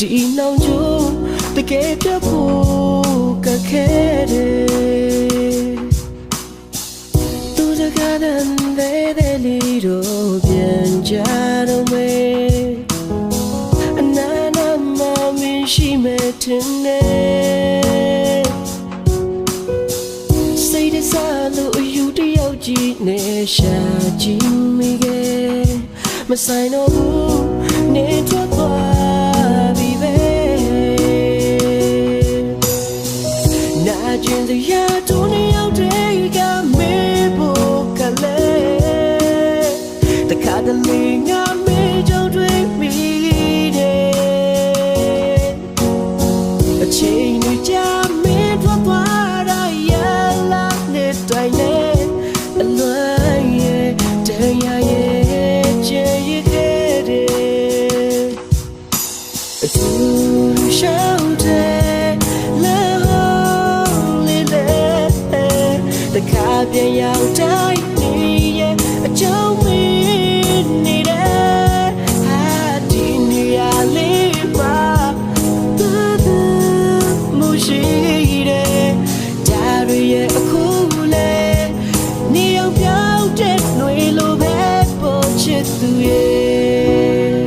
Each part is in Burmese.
ဒီနှောင်ချိုးတကယ်ပြဖို့ကခဲတယ်သူတကားတဲ့တဲ့လီတော့ပြန်ကြတော့မေအနာနာမမင်းရှိမဲ့တင်နေစိတ်တစားလို့အယူတယောက်ကြီးနဲ့ရှာကြည့်မိခဲ့မဆိုင်တော့ဘူး ခါပြန်ရောက်တိုင်းနေရဲ့အကြောင်းမင်းနေတယ်ဟာဒီနေရာလေးပါသူသူမရှိတဲ့ဒါရရဲ့အခုလေနေအောင်ပြောင်းတဲ့ຫນွေလိုပဲပေါ်ချစ်သူရဲ့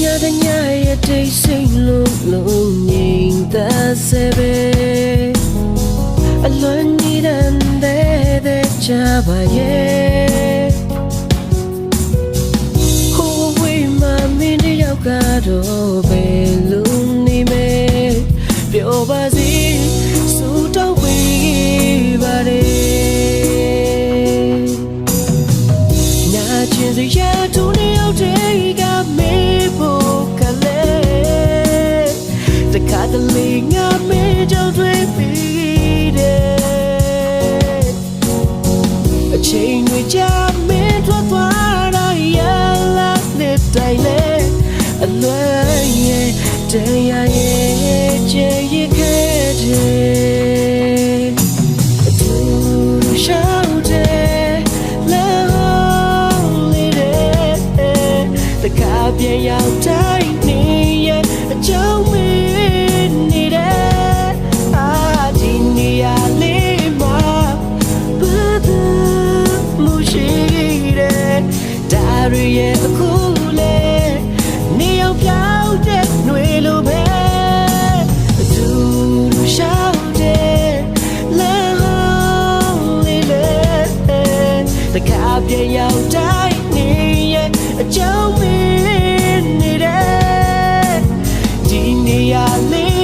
ညတဲ့ညရဲ့တိတ်ဆိတ်လုံးလုံးငြိမ်သက်စေ တဲ့ချပါရဲ့ဟိုဝေးမှမင်းတယောက်ကတော့ဘယ်လိုနေမဲပြောပါစီစူတော့ဝေးပါတယ်နာကျင်စရာတို့နှစ်ယောက်တည်းကမေးဖို့ကလေးတခါတလေငါမေးကြောင့်တွေ့ပြီး ပြန်ရောက်တိုင်းနေရဲ့အကြောင်းမေးနေတယ်အာဒီနေရာလေးမှာဘာသာမရှိတဲ့ဒါရီရဲ့အခုလေနေရောက်ပြောင်းတဲ့ຫນွေလိုပဲအတူတူရှောင်းတဲ့လဲလုံးလေးလေတကပြန်ရောက်တိုင်း နေရဲ့အကြောင်းမင်းနေတဲ့ဒီနေရာလေး